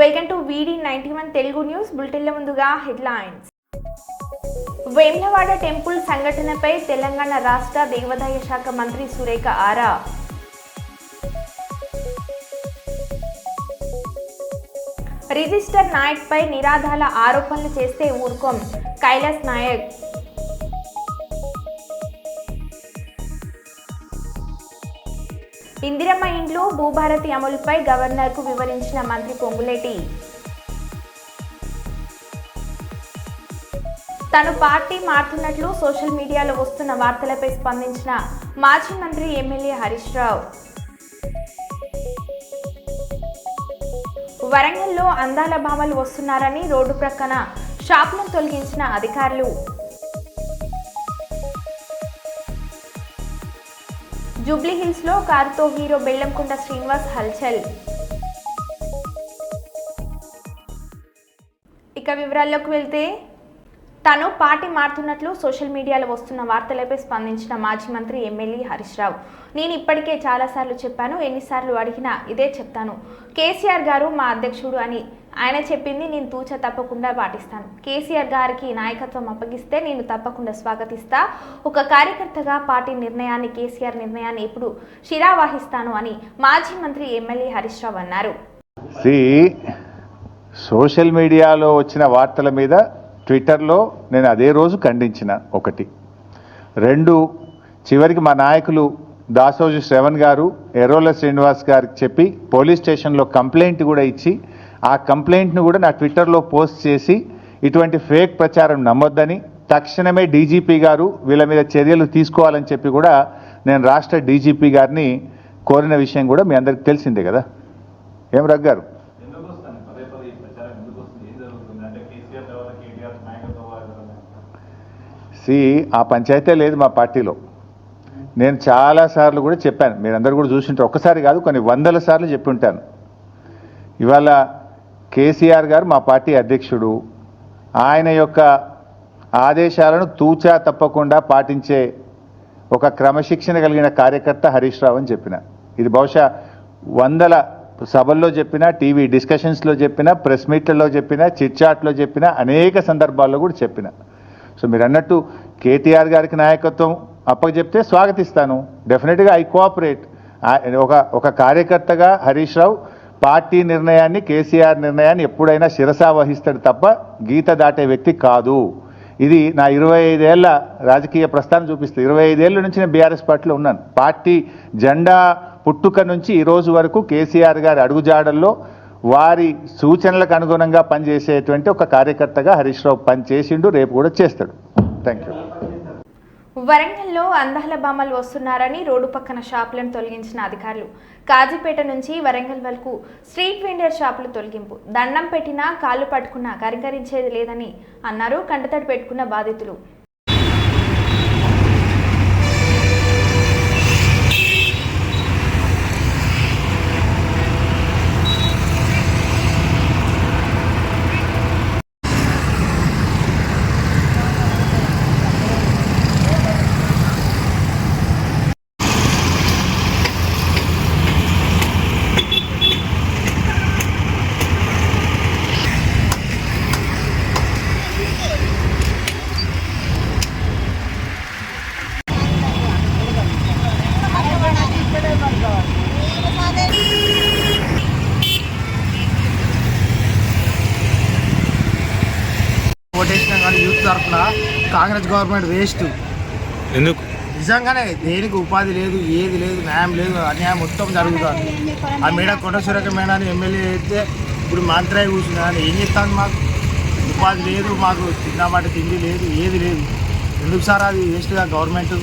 Welcome to వీడి ninety one Telugu news బులెటిన్ల ముందుగా హెడ్లైన్స్ వేమ్లవాడ టెంపుల్ సంఘటనపై తెలంగాణ రాష్ట్ర దేవాదాయ శాఖ మంత్రి సురేఖ ఆరా. రిజిస్టర్ నాయక్పై నిరాధాల ఆరోపణలు చేస్తే ఊరుకోం. కైలాస్ నాయక్. ఇందిరమ్మ ఇండ్లు భూభారతి అమలుపై గవర్నర్కు వివరించిన మంత్రి పొంగులేటి. తను పార్టీ మారుతున్నట్లు సోషల్ మీడియాలో వస్తున్న వార్తలపై స్పందించిన మాజీ మంత్రి ఎమ్మెల్యే హరీష్ రావు. వరంగల్లో అందాల భామలు వస్తున్నారని రోడ్డు ప్రక్కన షాప్ను తొలగించిన అధికారులు. జూబ్లీహిల్స్లో కారుతో హీరో బెల్లంకొండ శ్రీనివాస్ హల్చల్. ఇక వివరాల్లోకి వెళ్తే తను పార్టీ మారుతున్నట్లు సోషల్ మీడియాలో వస్తున్న వార్తలపై స్పందించిన మాజీ మంత్రి ఎమ్మెల్యే హరీష్ రావు. నేను ఇప్పటికే చాలాసార్లు చెప్పాను ఎన్నిసార్లు అడిగినా ఇదే చెప్తాను. కేసీఆర్ గారు మా అధ్యక్షుడు అని ఆయన చెప్పింది నేను తూచ తప్పకుండా పాటిస్తాను. కేసీఆర్ గారికి నాయకత్వం అప్పగిస్తే నేను తప్పకుండా స్వాగతిస్తా. ఒక కార్యకర్తగా పార్టీ నిర్ణయాన్ని కేసీఆర్ నిర్ణయాన్ని ఇప్పుడు శిరావాహిస్తాను అని మాజీ మంత్రి ఎమ్మెల్యే హరీష్ రావు అన్నారు. సోషల్ మీడియాలో వచ్చిన వార్తల మీద ట్విట్టర్లో నేను అదే రోజు ఖండించిన ఒకటి. రెండు చివరికి మా నాయకులు దాసోజు శ్రవణ్ గారు ఎర్రోల శ్రీనివాస్ గారికి చెప్పి పోలీస్ స్టేషన్లో కంప్లైంట్ కూడా ఇచ్చి ఆ కంప్లైంట్ను కూడా నా ట్విట్టర్లో పోస్ట్ చేసి ఇటువంటి ఫేక్ ప్రచారం నమ్మొద్దని తక్షణమే డీజీపీ గారు వీళ్ళ మీద చర్యలు తీసుకోవాలని చెప్పి కూడా నేను రాష్ట్ర డీజీపీ గారిని కోరిన విషయం కూడా మీ అందరికి తెలిసిందే కదా. ఏం రగ్గారు సి ఆ పంచాయతీ లేదు మా పార్టీలో. నేను చాలా సార్లు కూడా చెప్పాను. మీరందరూ కూడా చూసింటారు. ఒక్కసారి కాదు కొన్ని వందల సార్లు చెప్పి ఉంటాను. ఇవాళ కేసీఆర్ గారు మా పార్టీ అధ్యక్షుడు. ఆయన యొక్క ఆదేశాలను తూచా తప్పకుండా పాటించే ఒక క్రమశిక్షణ కలిగిన కార్యకర్త హరీష్ రావు అని చెప్పిన. ఇది బహుశా వందల సభల్లో చెప్పిన టీవీ డిస్కషన్స్లో చెప్పిన ప్రెస్ మీట్లలో చెప్పిన చిట్చాట్లో చెప్పిన అనేక సందర్భాల్లో కూడా చెప్పిన. సో మీరు అన్నట్టు కేటీఆర్ గారికి నాయకత్వం అప్పచెప్తే స్వాగతిస్తాను. డెఫినెట్గా ఐ కోఆపరేట్. ఒక ఒక కార్యకర్తగా హరీష్ రావు పార్టీ నిర్ణయాన్ని కేసీఆర్ నిర్ణయాన్ని ఎప్పుడైనా శిరసా వహిస్తాడు తప్ప గీత దాటే వ్యక్తి కాదు. ఇది నా ఇరవై ఐదేళ్ళ రాజకీయ ప్రస్థానం చూపిస్తుంది. ఇరవై ఐదేళ్ళ నుంచి నేను బీఆర్ఎస్ పార్టీలో ఉన్నాను. పార్టీ జెండా పుట్టుక నుంచి ఈ రోజు వరకు కేసీఆర్ గారి అడుగుజాడల్లో వారి సూచనలకు అనుగుణంగా పనిచేసేటువంటి ఒక కార్యకర్తగా హరీష్ రావు పనిచేసిండు రేపు కూడా చేస్తాడు. థ్యాంక్ యూ వరంగల్లో అందాల బామలు వస్తున్నారని రోడ్డు పక్కన షాపులను తొలగించిన అధికారులు. కాజీపేట నుంచి వరంగల్ వరకు స్ట్రీట్ వెండర్ షాపులు తొలగింపు. దండం పెట్టినా కాళ్ళు పట్టుకున్నా కరికరించేది లేదని అన్నారు కంటతడి పెట్టుకున్న బాధితులు. ఓటేసినా కానీ యూత్ తరఫున కాంగ్రెస్ గవర్నమెంట్ వేస్ట్. ఎందుకు? నిజంగానే దేనికి ఉపాధి లేదు ఏది లేదు న్యాయం లేదు అన్యాయం మొత్తం జరుగుతుంది. ఆ మేడ కొండ సురేఖ మేడాన్ని ఎమ్మెల్యే అయితే ఇప్పుడు మంత్రి అయి కూర్చున్నా కానీ ఏం చేస్తాను మాకు? ఉపాధి లేదు మాకు తిన్నమాట తిండి లేదు ఏది లేదు. ఎందుకు సార్ అది వేస్ట్గా గవర్నమెంట్?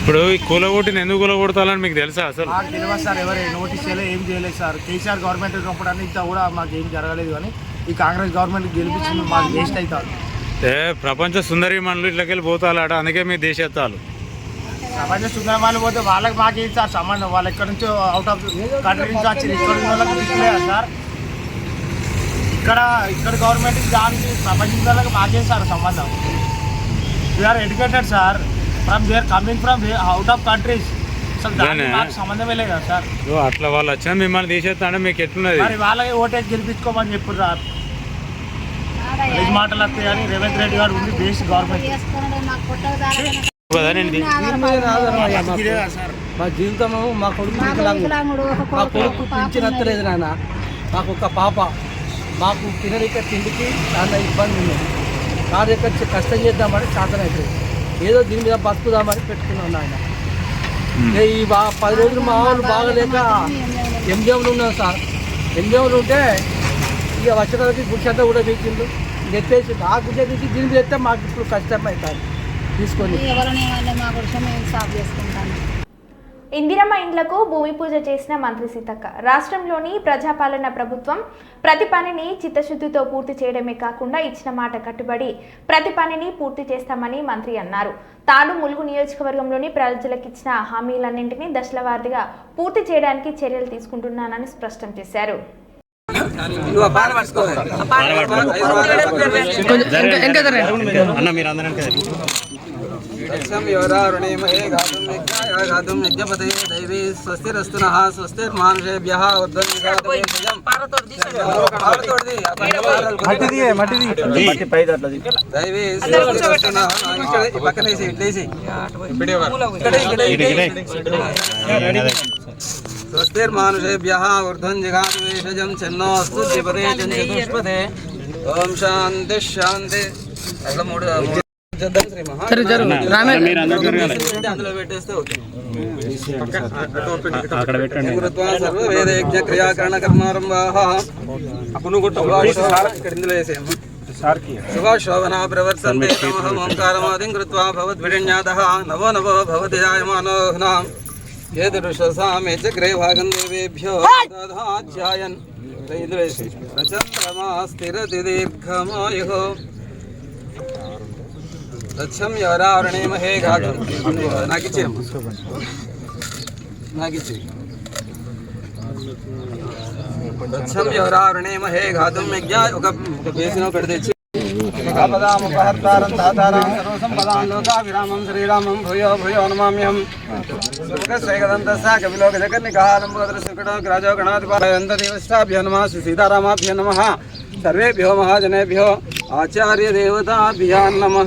ఇప్పుడు ఈ కూలగొట్టిన ఎందుకు కూలగొడతాలని మీకు తెలుసా అసలు? మాకు తెలియదు సార్ ఎవరు నోటీస్ చేయలేదు ఏం చేయలేదు సార్. కేసీఆర్ గవర్నమెంట్ ఉన్నప్పుడు అన్ని ఇంత కూడా మాకు ఏం జరగలేదు కానీ ఈ కాంగ్రెస్ గవర్నమెంట్ గెలిపించింది మాకు వేస్ట్ అవుతుంది. ఏ ప్రపంచ సుందరి మనులు ఇట్లకెళ్ళి పోతాలాట అందుకే మీ దేశెత్తాలు ప్రపంచ సుందరమాలు పోతే వాళ్ళకి మాకేం సార్ సంబంధం? వాళ్ళు ఎక్కడి నుంచో అవుట్ ఆఫ్ కంట్రీ నుంచి వచ్చి ఇక్కడ ఉన్న వాళ్ళకి దిక్కులేదా సార్? ఇక్కడ ఇక్కడ గవర్నమెంట్ దానికి ప్రపంచ వాళ్ళకి మాకేం సార్ సంబంధం? We are educated sir from they are coming from out of countries అసలు దానికి ఇదేనా? మాకు సంబంధమే లేదు కదా సార్. ఓ, అట్లా వాళ్ళు వచ్చిన మిమ్మల్ని తీసేస్తా అంటే మీకు ఎట్లున్నది? మరి వాళ్ళకి ఓటేసి గెలిపించుకోమని చెప్పారు సార్ మాటలు వస్తాయి కానీ రేవంత్ రెడ్డి గారు ఉంది బేస్ గవర్నమెంట్. కదా నేను తీ- ఇదే కదా సార్. మా జీవితము మా కొడుకు వికలాంగుడు. మా కొడుకు పింఛన్ నాన్న. మాకు ఒక పాప. మాకు తినడిక తిండికి చాలా ఇబ్బంది ఉంది. కాదు ఎక్కడ కష్టం చేద్దామని అవుతుంది ఏదో దీని మీద బతుకుదామని పెట్టుకున్నాం నాయన. ఈ బా పది రోజులు మా వాళ్ళు బాగలేక ఎంజేవులు ఉన్నాం సార్. ఎంజేవులు ఉంటే ఇక వచ్చేటప్పటికి గుడిసెంతా కూడా పీకిండు ఎత్తేసి ఆ గుడ్డ తీసి దీని మీద మాకు ఇప్పుడు కష్టం అవుతుంది. తీసుకొని. ఎవరిని వాళ్ళే మా కోసం మేము సాఫ్ చేసుకుంటాను ఇందిరమ్మ ఇండ్లకు భూమి పూజ చేసిన మంత్రి సీతక్క. రాష్ట్రంలోని ప్రజాపాలన ప్రభుత్వం ప్రతి పనిని చిత్తశుద్ధితో పూర్తి చేయడమే కాకుండా ఇచ్చిన మాట కట్టుబడి ప్రతి పనిని పూర్తి చేస్తామని మంత్రి అన్నారు. తాను ములుగు నియోజకవర్గంలోని ప్రజలకు ఇచ్చిన హామీలన్నింటినీ దశల వారీగా పూర్తి చేయడానికి చర్యలు తీసుకుంటున్నానని స్పష్టం చేశారు. సంయోరారుణేమహే గాతుం యజ్ఞాయ గాతుం యజ్ఞపతే దైవీ స్వస్తిరస్తు నః స్వస్తిర్మానుషేభ్యः ఉద్దంజం దైవీ స్వస్తిరస్తు నః ఇక్కడ ఈ పక్కన వేసి ఇట్లేసి స్వస్తిర్మానుషేభ్యः ఊర్ధ్వం జగాతు వేషజం చెన్నోస్తు ద్విపదే చతుష్పదే ఓం శాంతి శాంతి అట్లా మూడు మూడు చేద్దాం శ్రీ మహా అందులో పెట్టేస్తే ఓకే కృత్వా సర్వ వేద యజ్ఞ క్రియాకరణ కర్మారంభాః ఇక్కడ ఇందులో వేసేయమ్మ శుభశోభనా ప్రవర్తంతే తమహం ఓంకారమాదిం కృత్వా భవద్విడిన్యాదః నవో నవో భవతి జాయమానోహ్నాం ఏదృశసామే చక్రే భాగం దేవేభ్యో దధాధ్యాయన్ ఇందులో వేసి ప్రచంద్రమా స్థిరతి దీర్ఘమాయుః తచ్చం ఎవరావరణే మహే ఘాతం నాకు ఇచ్చేయమ్మ నాకు ఇచ్చేయి తచ్చం ఎవరావరణే మహే ఘాతం యజ్ఞ ఒక ఒక బేసిన ఒకటి తెచ్చి ఆపదాముపహర్తారం తాతారాం సర్వసంపదాం లోకాభిరామం శ్రీరామం భూయో భూయో నమామ్యం సుఖశ్రేగదంతస్సా కవిలోక జగన్నికాలంబోదర సుకటో రాజో గణాధిపాయంత దేవస్థాభ్యో నమ శ్రీ సీతారామాభ్యో నమ సర్వేభ్యో మహాజనేభ్యో ఆచార్య దేవతాభ్యాన్ నమ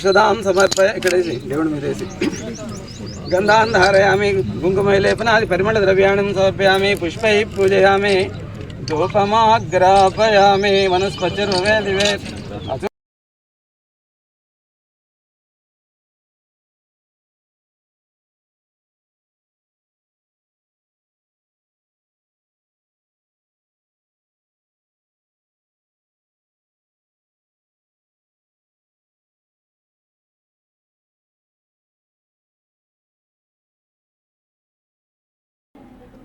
ఔషధాం సమర్పయ. ఇక్కడేసి దేవుడి మీద వేసి. గంధాన్ ధారయామి కుంకుమ లేపనాది పరిమళ ద్రవ్యాణం సమర్పయామి పుష్పై పూజయామి ధూపమాగ్రాపయామి వనస్పతిర్వే దివే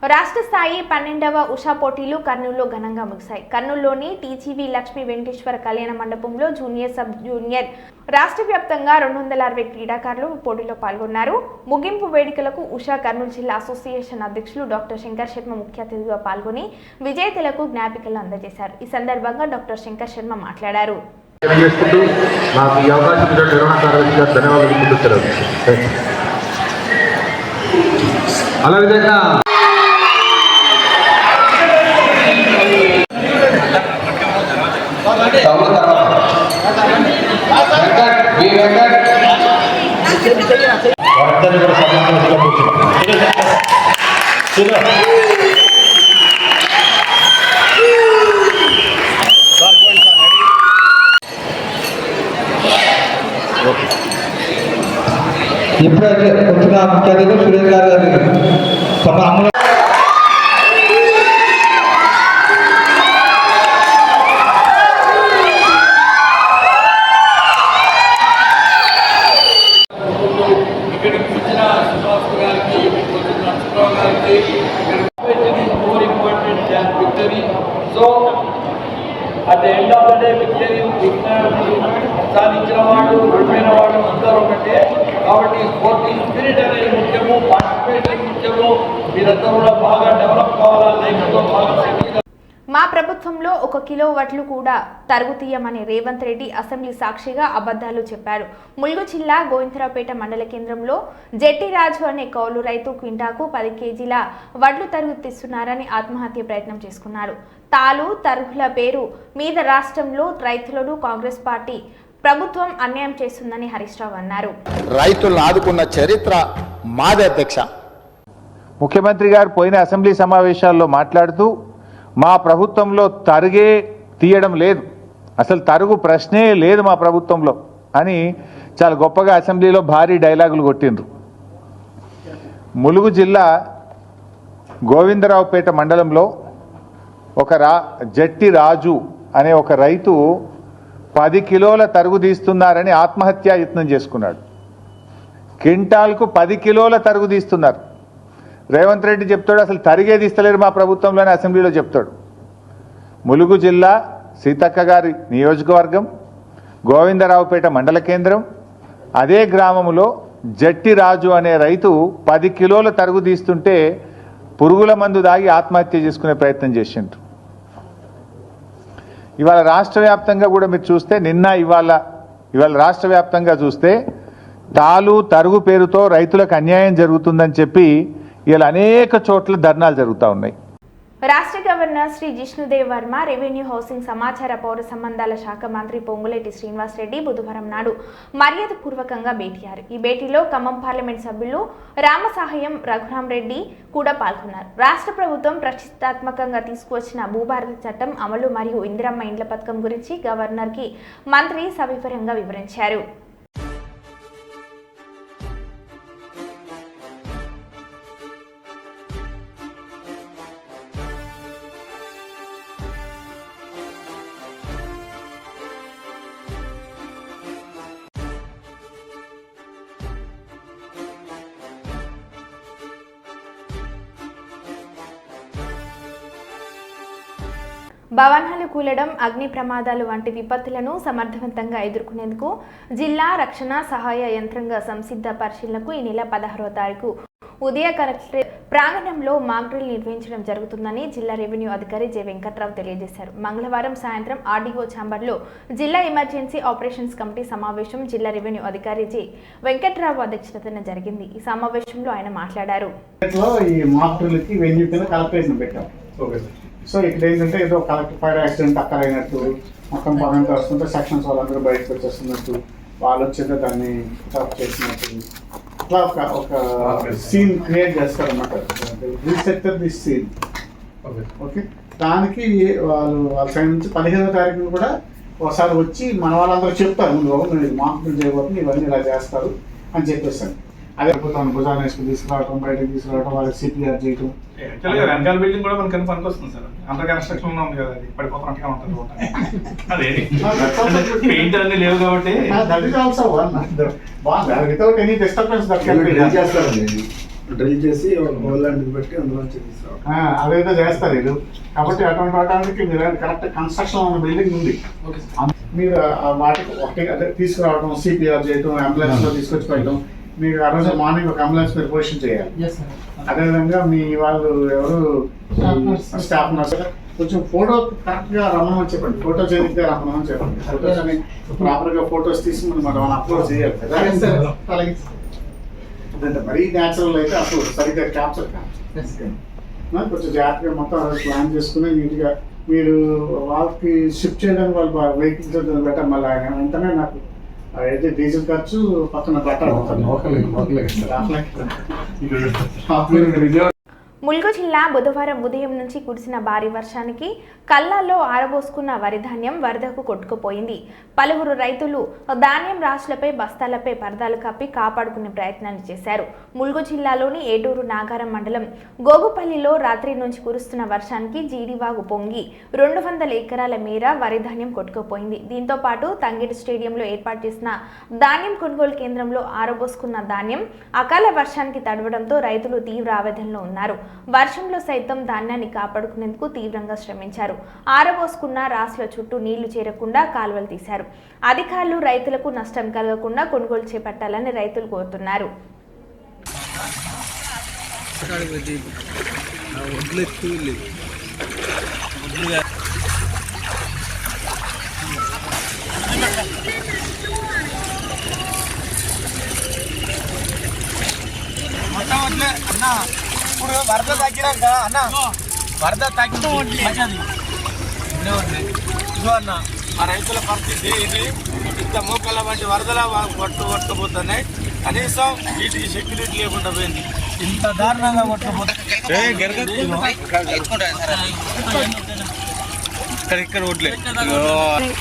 రాష్ట్ర స్థాయి పన్నెండవ ఉషా పోటీలు కర్నూలులో ఘనంగా ముగిశాయి. కర్నూలులోని టీజీవీ లక్ష్మీ వెంకటేశ్వర కళ్యాణ మండపంలో జూనియర్ సబ్ జూనియర్ రాష్ట్ర వ్యాప్తంగా రెండు వందల అరవై క్రీడాకారులు పోటీలో పాల్గొన్నారు. ముగింపు వేడుకలకు ఉషా కర్నూలు జిల్లా అసోసియేషన్ అధ్యక్షులు డాక్టర్ శంకర్ శర్మ ముఖ్య అతిథిగా పాల్గొని విజేతలకు జ్ఞాపికలు అందజేశారు. ఈ సందర్భంగా డాక్టర్ శంకర్ శర్మ మాట్లాడారు. నాకు ఈ అవకాశం ధన్యవాదాలు అలా విధంగా వారందరినీ కూడా సమావేశంగా కూర్చున్నాం. ఇప్పుడైతే వచ్చిన ముఖ్య అతిథి సురేష్ గారు గారి తమ అమలు ప్రభుత్వంలో ఒక కిలో వడ్లు కూడా తరుగు తీయమని రేవంత్ రెడ్డి అసెంబ్లీ సాక్షిగా అబద్ధాలు చెప్పారు. ములుగు జిల్లా గోవిందరావుపేట మండల కేంద్రంలో జెట్టి రాజు అనే కౌలు రైతు క్వింటాకు పది కేజీల వడ్లు తరుగు తీస్తున్నారని ఆత్మహత్య ప్రయత్నం చేసుకున్నాడు తాలు తరుగుల పేరు మీద రాష్ట్రంలో రైతులను కాంగ్రెస్ పార్టీ ప్రభుత్వం అన్యాయం చేస్తుందని హరీష్ రావు అన్నారు. రైతులను ఆదుకున్న చరిత్ర మాదే అధ్యక్ష. ముఖ్యమంత్రి గారు పోయిన అసెంబ్లీ సమావేశాల్లో మాట్లాడుతూ మా ప్రభుత్వంలో తరుగే తీయడం లేదు. అసలు తరుగు ప్రశ్నే లేదు మా ప్రభుత్వంలో అని చాలా గొప్పగా అసెంబ్లీలో భారీ డైలాగులు కొట్టిండ్రు. ములుగు జిల్లా గోవిందరావుపేట మండలంలో ఒక రా జట్టి రాజు అనే ఒక రైతు పది కిలోల తరుగు తీస్తున్నారని ఆత్మహత్యా యత్నం చేసుకున్నాడు. క్వింటాల్కు పది కిలోల తరుగు తీస్తున్నారు. రేవంత్ రెడ్డి చెప్తాడు అసలు తరిగే ఇస్తలేరు మా ప్రభుత్వంలోనే అసెంబ్లీలో చెప్తాడు. ములుగు జిల్లా సీతక్క గారి నియోజకవర్గం గోవిందరావుపేట మండల కేంద్రం అదే గ్రామంలో జట్టి రాజు అనే రైతు పది కిలోల తరుగు తీస్తుంటే పురుగుల మందు దాగి ఆత్మహత్య చేసుకునే ప్రయత్నం చేసిండ్రు. ఇవాళ రాష్ట్ర వ్యాప్తంగా కూడా మీరు చూస్తే నిన్న ఇవాళ ఇవాళ రాష్ట్ర వ్యాప్తంగా చూస్తే తాలు తరుగు పేరుతో రైతులకు అన్యాయం జరుగుతుందని చెప్పి ఇలా అనేక చోట్ల ధర్నాలు జరుగుతూ ఉన్నాయి. రాష్ట్ర governor Shri Jishnudev Varma revenue housing సమాచార పౌర సంబంధాల శాఖ మంత్రి పొంగులేటి శ్రీనివాస్ రెడ్డి బుధవారం నాడు మర్యాదపూర్వకంగా భేటీయారు. ఈ భేటీలో ఖమ్మం పార్లమెంట్ సభ్యులు రామసాహయం రఘురాం రెడ్డి కూడా పాల్గొన్నారు. రాష్ట్ర ప్రభుత్వం ప్రతిష్టాత్మకంగా తీసుకువచ్చిన భూభారత చట్టం అమలు మరియు ఇందిరమ్మ ఇండ్ల పథకం గురించి గవర్నర్కి మంత్రి సవివరంగా వివరించారు. భవనాలు కూలడం అగ్ని ప్రమాదాలు వంటి విపత్తులను సమర్థవంతంగా ఎదుర్కొనేందుకు జిల్లా రక్షణ సహాయ యంత్రాంగ సంసిద్ధ పరిశీలనకు ఈ నెల పదహారవ తారీఖు ఉదయ కలెక్టరేట్ ప్రాంగణంలో మాక్డ్రిల్ నిర్వహించడం జరుగుతుందని జిల్లా రెవెన్యూ అధికారి జె వెంకట్రావు తెలియజేశారు. మంగళవారం సాయంత్రం ఆర్డీఓ ఛాంబర్లో జిల్లా ఎమర్జెన్సీ ఆపరేషన్స్ కమిటీ సమావేశం జిల్లా రెవెన్యూ అధికారి జె వెంకట్రావు అధ్యక్షతన జరిగింది. ఈ సమావేశంలో ఆయన మాట్లాడారు. ఈ సో ఇక్కడ ఏంటంటే ఏదో కలెక్టర్ ఫైర్ యాక్సిడెంట్ అక్కడ అయినట్టు మొత్తం పగంతా వస్తుంటే సెక్షన్స్ వాళ్ళందరూ బయటకు వచ్చేస్తున్నట్టు వాళ్ళు వచ్చేదో దాన్ని స్టాప్ చేసినట్టు. అట్లా ఒక ఒక సీన్ క్రియేట్ చేస్తారు అన్నమాట రీసెక్టర్ దిస్ సీన్ ఓకే? దానికి వాళ్ళు వాళ్ళ సైడ్ నుంచి పదిహేనో తారీఖున కూడా ఒకసారి వచ్చి మన వాళ్ళందరూ చెప్తారు ముందు మార్పులు చేయబోతుంది ఇవన్నీ ఇలా చేస్తారు అని చెప్పేస్తాను అదే పోతాను భుజాన్ని వేసుకుని తీసుకురావడం బయటకు తీసుకురావడం వాళ్ళకి సిపిఆర్ చేయటం. యాక్చువల్గా బిల్డింగ్ కూడా మనకి పనికి వస్తుంది సార్. అండర్ కన్స్ట్రక్షన్లో ఉంది కదా అది. పడిపోతున్నట్టుగా ఉంటుంది. అదే. పెయింట్ అన్ని లేవు కాబట్టి. దట్ ఈస్ ఆల్సో వన్ బాగుంది without any disturbance that can be drill చేసి హోల్ లాంటిది పెట్టి అందులో తీసుకురావడం అదేదో చేస్తారు వీళ్ళు. కాబట్టి అటువంటి వాటానికి మీరు కరెక్ట్ కన్స్ట్రక్షన్ ఉన్న బిల్డింగ్ ఉంది. మీరు ఆ వాటికి ఒకటి అదే తీసుకురావడం సిపిఆర్ చేయడం అంబులెన్స్లో తీసుకొచ్చి పెట్టడం మీరు ఆ రోజు మార్నింగ్ ఒక అంబులెన్స్ మీరు పొజిషన్ చేయాలి. అదేవిధంగా మీ వాళ్ళు ఎవరు? స్టాఫ్ నర్స్ కొంచెం ఫోటో కరెక్ట్గా రమ్మని చెప్పండి. ఫోటో చేతిగా రమ్మని చెప్పండి. ఫోటోస్ అని ప్రాపర్గా ఫోటోస్ తీసి మనం మనం అప్లోడ్ చేయాలి కదా? అలాగే. అదంటే మరీ న్యాచురల్ అయితే అప్పుడు సరిగ్గా క్యాప్చర్ కాదు. కొంచెం జాగ్రత్తగా మొత్తం ప్లాన్ చేసుకుని నీట్గా మీరు వాళ్ళకి షిఫ్ట్ చేయడానికి వాళ్ళు వెహికల్స్ బెటర్ మళ్ళీ వెంటనే నాకు అయితే డీజిల్ ఖర్చు పక్కన బట్టర్ ములుగు జిల్లా బుధవారం ఉదయం నుంచి కురిసిన భారీ వర్షానికి కల్లాల్లో ఆరబోసుకున్న వరి ధాన్యం వరదకు కొట్టుకుపోయింది. పలువురు రైతులు ధాన్యం రాశులపై బస్తాలపై పరదాలు కప్పి కాపాడుకునే ప్రయత్నాలు చేశారు. ములుగు జిల్లాలోని ఏటూరు నాగారం మండలం గోగుపల్లిలో రాత్రి నుంచి కురుస్తున్న వర్షానికి జీడివాగు పొంగి రెండు వందల ఎకరాల మేర వరి ధాన్యం కొట్టుకుపోయింది. దీంతో పాటు తంగిడి స్టేడియంలో ఏర్పాటు చేసిన ధాన్యం కొనుగోలు కేంద్రంలో ఆరబోసుకున్న ధాన్యం అకాల వర్షానికి తడవడంతో రైతులు తీవ్ర ఆవేదనలో ఉన్నారు. వర్షంలో సైతం ధాన్యాన్ని కాపాడుకునేందుకు తీవ్రంగా శ్రమించారు. ఆరబోసుకున్న రాసుల చుట్టూ నీళ్ళు చేరకుండా కాలువలు తీశారు. అధికారులు రైతులకు నష్టం కలగకుండా కొనుగోలు చేపట్టాలని రైతులు కోరుతున్నారు. అన్నా. ఇప్పుడు వరద తగ్గినాక అన్న వరద తగ్గి మంచిది. ఇదిగో అన్న ఆ రైతుల పరిస్థితి ఇది. ఇంత మోకాళ్ళ వంటి వరదల కొట్టు కొట్టుకుపోతున్నాయి కనీసం వీటికి సెక్యూరిటీ లేకుండా పోయింది. ఇంత దారుణంగా కొట్టుకుపోతున్నాయి ఇక్కడ ఓట్లే ఓట్లే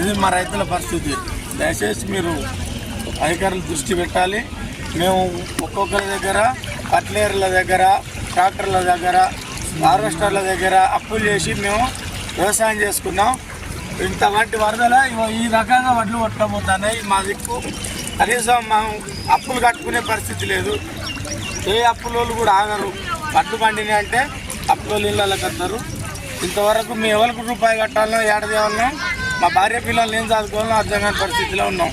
ఇది మా రైతుల పరిస్థితి. దయచేసి మీరు అధికారులు దృష్టి పెట్టాలి. మేము ఒక్కొక్కరి దగ్గర కట్లేర్ల దగ్గర ట్రాక్టర్ల దగ్గర హార్వెస్టర్ల దగ్గర అప్పులు చేసి మేము వ్యవసాయం చేసుకున్నాం. ఇంత వంటి వరదల ఇగో ఈ రకంగా వడ్లు పట్టబోతున్నాయి మా దిక్కు. కనీసం మనం అప్పులు కట్టుకునే పరిస్థితి లేదు. ఏ అప్పులోళ్ళు కూడా ఆగరు. వడ్లు పండినాయి అంటే అప్పులోళ్ళు ఇళ్ళకి వస్తారు. ఇంతవరకు మీ ఎవరికి రూపాయి కట్టాలో ఏడ తేవాలనో మా భార్య పిల్లల్ని ఏం చదువుకోవాలో అర్థం కాని పరిస్థితిలో ఉన్నాం.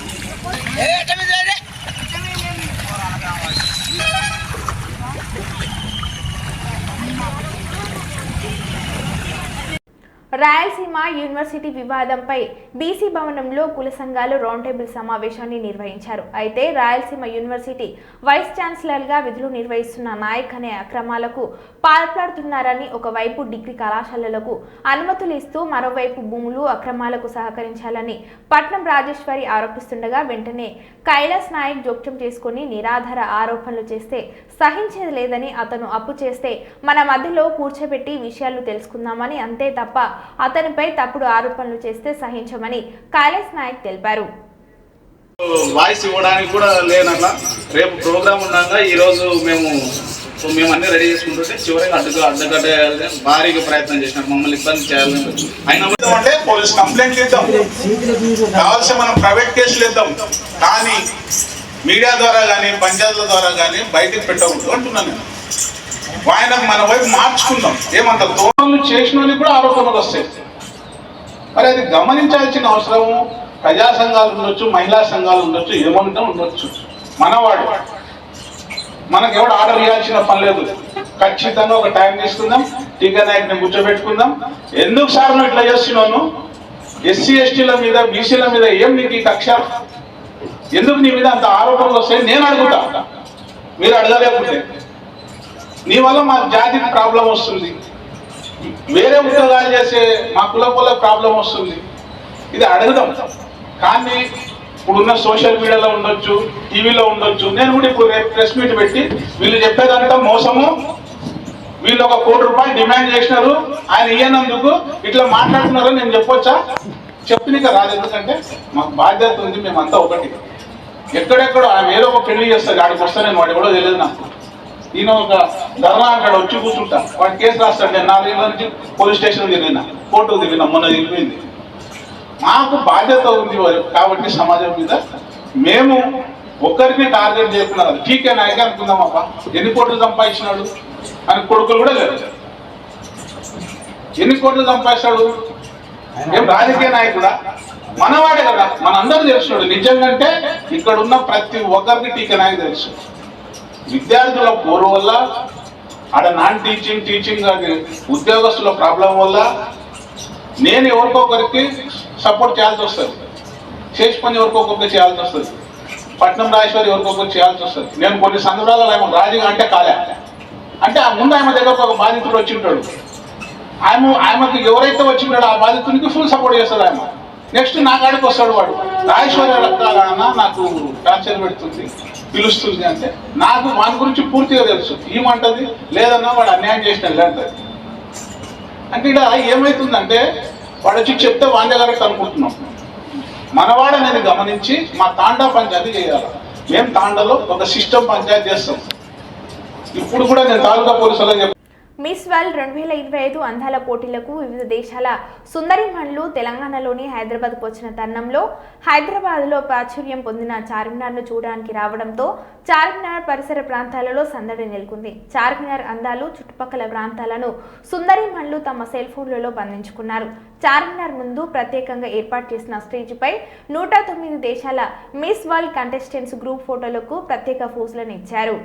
రాయలసీమ యూనివర్సిటీ వివాదంపై బీసీ భవనంలో కుల సంఘాలు రౌండ్ టేబుల్ సమావేశాన్ని నిర్వహించారు. అయితే రాయలసీమ యూనివర్సిటీ వైస్ ఛాన్సలర్గా విధులు నిర్వహిస్తున్న నాయక్ అనే అక్రమాలకు పాల్పడుతున్నారని ఒకవైపు డిగ్రీ కళాశాలలకు అనుమతులు ఇస్తూ మరోవైపు భూములు అక్రమాలకు సహకరించాలని పట్నం రాజేశ్వరి ఆరోపిస్తుండగా వెంటనే కైలాస్ నాయక్ జోక్యం చేసుకుని నిరాధార ఆరోపణలు చేస్తే సహించేది లేదని అతను అప్పు చేస్తే మన మధ్యలో కూర్చోబెట్టి విషయాలు తెలుసుకుందామని అంతే తప్ప అతనిపై తప్పుడు ఆరోపణలు చేస్తే సహించమని కైలాస్ నాయక్ తెలిపారు. వాయిస్ ఇవ్వడానికి కూడా లేనట్లా రేపు ప్రోగ్రామ్ ఉండగా ఈ రోజు మేము మేము అన్ని రెడీ చేసుకుంటుంటే చివరికి అడ్డు అడ్డుకట్ట భారీగా ప్రయత్నం చేసినారు. మమ్మల్ని ఇబ్బంది చేయాలని అయినా అంటే పోలీస్ కంప్లైంట్ ఇద్దాం కావాల్సి మనం ప్రైవేట్ కేసులు ఇద్దాం కానీ మీడియా ద్వారా కానీ పంచాయతీల ద్వారా కానీ బయటకు పెట్టకూడదు అంటున్నాను నేను. ఆయన మన వైపు మార్చుకుందాం. ఏమంత దూరంలో చేసిన కూడా ఆరోపణలు వస్తాయి. మరి అది గమనించాల్సిన అవసరం. ప్రజా సంఘాలు ఉండొచ్చు మహిళా సంఘాలు ఉండొచ్చు ఏమంటే ఉండొచ్చు. మనవాడు. మనకి ఎవడు ఆర్డర్ ఇవ్వాల్సిన పని లేదు. ఖచ్చితంగా ఒక టైం తీసుకుందాం టీకా నాయకుని కూర్చోబెట్టుకుందాం ఎందుకు సార్ నువ్వు ఇట్లా చేస్తున్నాను ఎస్సీ ఎస్టీల మీద బీసీల మీద ఏం నీకు ఈ కక్ష? ఎందుకు నీ మీద అంత ఆరోపణలు వస్తాయి? నేను అడుగుతా. మీరు అడగలేకపోతే. నీ వల్ల మా జాతికి ప్రాబ్లం వస్తుంది. వేరే ఉద్యోగాలు చేసే మా కుల వల్ల ప్రాబ్లం వస్తుంది. ఇది అడగదాం. కానీ ఇప్పుడున్న సోషల్ మీడియాలో ఉండొచ్చు టీవీలో ఉండొచ్చు. నేను కూడా ఇప్పుడు రేపు ప్రెస్ మీట్ పెట్టి వీళ్ళు చెప్పేదంతా మోసము. వీళ్ళు ఒక కోటి రూపాయలు డిమాండ్ చేసినారు. ఆయన ఇయ్యనందుకు ఇట్లా మాట్లాడుతున్నారు నేను చెప్పొచ్చా? చెప్పనిక రాదు. ఎందుకంటే మాకు బాధ్యత ఉంది మేమంతా ఒకటి. ఎక్కడెక్కడో ఆయన ఏదో ఒక పెళ్ళి చేస్తారు. ఆడికి వస్తా నేను వాడు కూడా తెలియదు నాకు. ఈయన ఒక ధర్నా అంటాడు వచ్చి కూర్చుంటా వాడు కేసు రాస్తాడు నేను నాలుగేళ్ళ నుంచి పోలీస్ స్టేషన్ తిరిగిన కోర్టుకు తిరిగిన మొన్న తిరిగింది మాకు బాధ్యత ఉంది కాబట్టి సమాజం మీద మేము ఒక్కరిని టార్గెట్ చేయకుండా టీకే నాయక అనుకుందాం అప్ప ఎన్ని కోట్లు సంపాదించినాడు? అని కొడుకులు కూడా లేరు. ఎన్ని కోట్లు సంపాదిస్తాడు ఏం రాజకీయ నాయకుడా? మనవాడే కదా మన అందరూ తెలుసుడు. నిజంగా ఇక్కడ ఉన్న ప్రతి ఒక్కరికి టీకే నాయకు తెలుసు. విద్యార్థుల పోరు వల్ల ఆడ నాన్ టీచింగ్ టీచింగ్ అది ఉద్యోగస్తుల ప్రాబ్లం వల్ల నేను ఎవరికొకరికి సపోర్ట్ చేయాల్సి వస్తుంది. చేసి పని ఎవరికొకరికి చేయాల్సి వస్తుంది. పట్నం రాజేశ్వరి ఎవరికొకరికి చేయాల్సి వస్తుంది. నేను కొన్ని సందర్భాలలో ఏమో రాజు అంటే కాలే. అంటే ఆ ముందు ఆమె దగ్గర ఒక బాధితుడు వచ్చి ఉంటాడు ఆమె ఆమెకి ఎవరైతే వచ్చింటాడో ఆ బాధితునికి ఫుల్ సపోర్ట్ చేస్తాడు ఆమె. నెక్స్ట్ నా కాడికి వస్తాడు వాడు. రాజేశ్వరి రక్తాలన్న నాకు టార్చర్ పెడుతుంది పిలుస్తుంది అంటే నాకు వాని గురించి పూర్తిగా తెలుసు. ఏమంటది? లేదన్నా వాడు అన్యాయం చేసిన లేదంటది అంటే ఇక్కడ ఏమవుతుందంటే వాడు వచ్చి చెప్తే వాని దగ్గర అనుకుంటున్నాం మనవాడు అనేది గమనించి మా తాండా పంచాయతీ చేయాలి. మేము తాండాలో ఒక సిస్టమ్ పంచాయతీ చేస్తాం. ఇప్పుడు కూడా నేను తాలూకా పోలీసులో చెప్ మిస్ వరల్డ్ రెండు వేల ఇరవై ఐదు అందాల పోటీలకు వివిధ దేశాల సుందరిమణులు తెలంగాణలోని హైదరాబాద్కు వచ్చిన తరుణంలో హైదరాబాద్లో ప్రాచుర్యం పొందిన చార్మినార్ను చూడడానికి రావడంతో చార్మినార్ పరిసర ప్రాంతాలలో సందడి నెలకొంది. చార్మినార్ అందాలు చుట్టుపక్కల ప్రాంతాలను సుందరిమణులు తమ సెల్ ఫోన్లలో బంధించుకున్నారు. చార్మినార్ ముందు ప్రత్యేకంగా ఏర్పాటు చేసిన స్టేజ్పై నూట తొమ్మిది దేశాల మిస్ వరల్డ్ కంటెస్టెంట్స్ గ్రూప్ ఫోటోలకు ప్రత్యేక ఫోజులను ఇచ్చారు.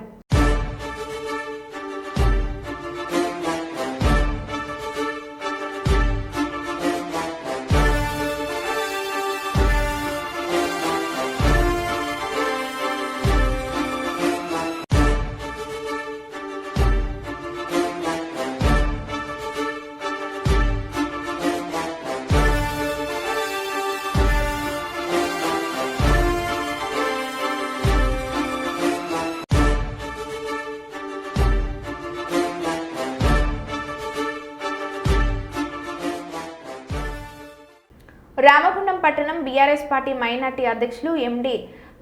పట్టణం బీఆర్ఎస్ పార్టీ మైనార్టీ అధ్యక్షులు ఎండి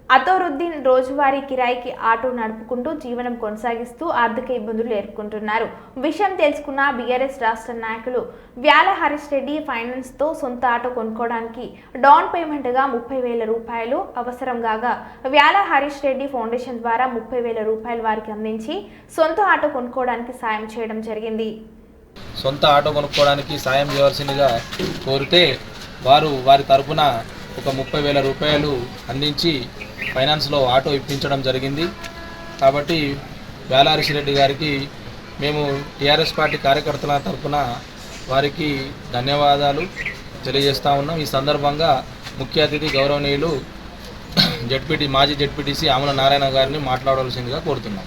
అతోరుద్దీన్ రోజువారీ కిరాయికి ఆటో నడుపుకుంటూ జీవనం కొనసాగిస్తూ ఆర్థిక ఇబ్బందులు ఎదుర్కొంటున్నారు. విషయం తెలుసుకున్న బీఆర్ఎస్ రాష్ట్ర నాయకులు వ్యాల హరీష్ రెడ్డి ఫైనాన్స్తో సొంత ఆటో కొనుక్కోవడానికి డౌన్ పేమెంట్గా ముప్పై వేల రూపాయలు అవసరం కాగా వ్యాల హరీష్ రెడ్డి ఫౌండేషన్ ద్వారా ముప్పై వేల రూపాయలు వారికి అందించి సొంత ఆటో కొనుక్కోవడానికి సాయం చేయడం జరిగింది. సొంత ఆటో కొనుక్కోవడానికి సాయం చేయవలసిందిగా కోరితే వారు వారి తరపున ఒక ముప్పై వేల రూపాయలు అందించి ఫైనాన్స్లో ఆటో ఇప్పించడం జరిగింది. కాబట్టి వేలారిషి రెడ్డి గారికి మేము టీఆర్ఎస్ పార్టీ కార్యకర్తల తరపున వారికి ధన్యవాదాలు తెలియజేస్తా ఉన్నాం. ఈ సందర్భంగా ముఖ్య అతిథి గౌరవనీయులు జడ్పీటీ మాజీ జడ్పీటీసీ ఆమల నారాయణ గారిని మాట్లాడవలసిందిగా కోరుతున్నాం.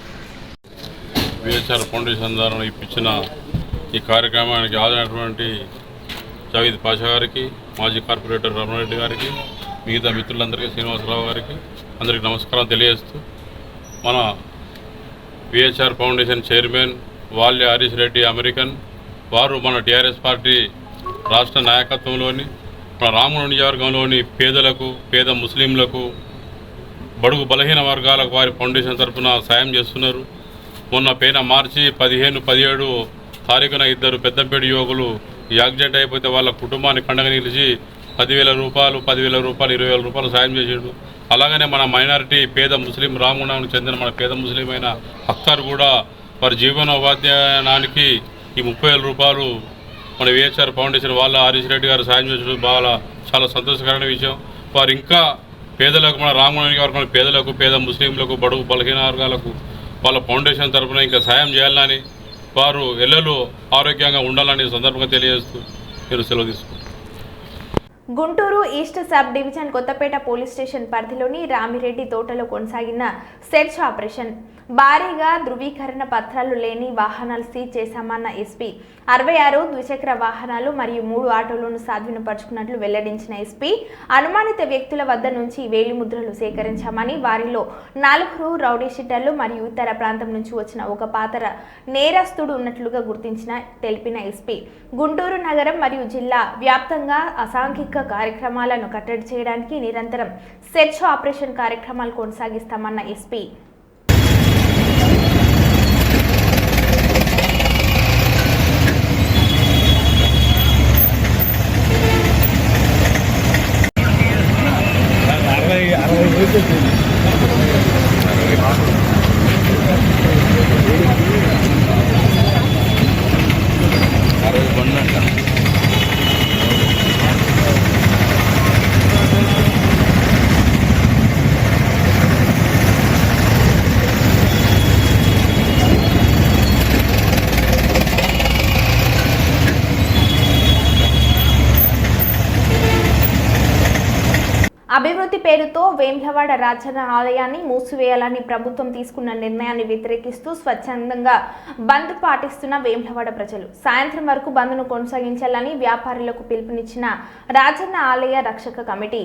విఎస్ఆర్ ఫౌండేషన్ ద్వారా ఇప్పించిన ఈ కార్యక్రమానికి ఆదరైనటువంటి జావీద్ పాషా గారికి మాజీ కార్పొరేటర్ రమణారెడ్డి గారికి మిగతా మిత్రులందరికీ శ్రీనివాసరావు గారికి అందరికీ నమస్కారం తెలియజేస్తూ మన విహెచ్ఆర్ ఫౌండేషన్ చైర్మన్ వాల్య హరీష్ రెడ్డి అమెరికన్ వారు మన టీఆర్ఎస్ పార్టీ రాష్ట్ర నాయకత్వంలోని మన రామగుండ నియోజకవర్గంలోని పేదలకు పేద ముస్లింలకు బడుగు బలహీన వర్గాలకు వారి ఫౌండేషన్ తరఫున సాయం చేస్తున్నారు. మొన్న పైన మార్చి పదిహేను పదిహేడు తారీఖున ఇద్దరు పెద్దంపేట యువకులు యాక్సిడెంట్ అయిపోతే వాళ్ళ కుటుంబానికి పండగ నిలిచి పదివేల రూపాయలు పదివేల రూపాయలు ఇరవై వేల రూపాయలు సాయం చేసిండు. అలాగనే మన మైనారిటీ పేద ముస్లిం రామగుండానికి చెందిన మన పేద ముస్లిం అయిన అఖ్తర్ కూడా వారి జీవనోపాధ్యాయానికి ఈ ముప్పై వేల రూపాయలు మన విహెచ్ఆర్ ఫౌండేషన్ వాళ్ళ హరీష్ రెడ్డి గారు సాయం చేసడం బాగా చాలా సంతోషకరమైన విషయం. వారు ఇంకా పేదలకు మన రామగుణానికి వారు పేదలకు పేద ముస్లింలకు బడుగు బలహీన వర్గాలకు వాళ్ళ ఫౌండేషన్ తరఫున ఇంకా సాయం చేయాలని వారు ఎల్లలు ఆరోగ్యంగా ఉండాలని సందర్భంగా తెలియజేస్తూ మీరు సెలవు తీసుకుంటారు Guntur east sub division Kothapeta police station పరిధిలోని రామిరెడ్డి తోటలో కొనసాగిన సెర్చ్ ఆపరేషన్. భారీగా ధృవీకరణ పత్రాలు లేని వాహనాలు సీజ్ చేశామన్న ఎస్పీ అరవై ఆరు ద్విచక్ర వాహనాలు మరియు మూడు ఆటోలను స్వాధీనపరుచుకున్నట్లు వెల్లడించిన ఎస్పీ అనుమానిత వ్యక్తుల వద్ద నుంచి వేలిముద్రలు సేకరించామని వారిలో నలుగురు రౌడీ షీటర్లు మరియు ఇతర ప్రాంతం నుంచి వచ్చిన ఒక పాతర నేరస్తుడు ఉన్నట్లుగా గుర్తించిన తెలిపిన ఎస్పీ. గుంటూరు నగరం మరియు జిల్లా వ్యాప్తంగా అసాంఘిక కార్యక్రమాలను కట్టడి చేయడానికి నిరంతరం సెర్చ్ ఆపరేషన్ కార్యక్రమాలు కొనసాగిస్తామన్న ఎస్పీ. Thank you. పేరుతో వేమ్లవాడ రాజన్న ఆలయాన్ని మూసివేయాలని ప్రభుత్వం తీసుకున్న నిర్ణయాన్ని వ్యతిరేకిస్తూ స్వచ్ఛందంగా బంద్ పాటిస్తున్న వేమ్లవాడ ప్రజలు. సాయంత్రం వరకు బంద్ను కొనసాగించాలని వ్యాపారులకు పిలుపునిచ్చిన రాజన్న ఆలయ రక్షక కమిటీ.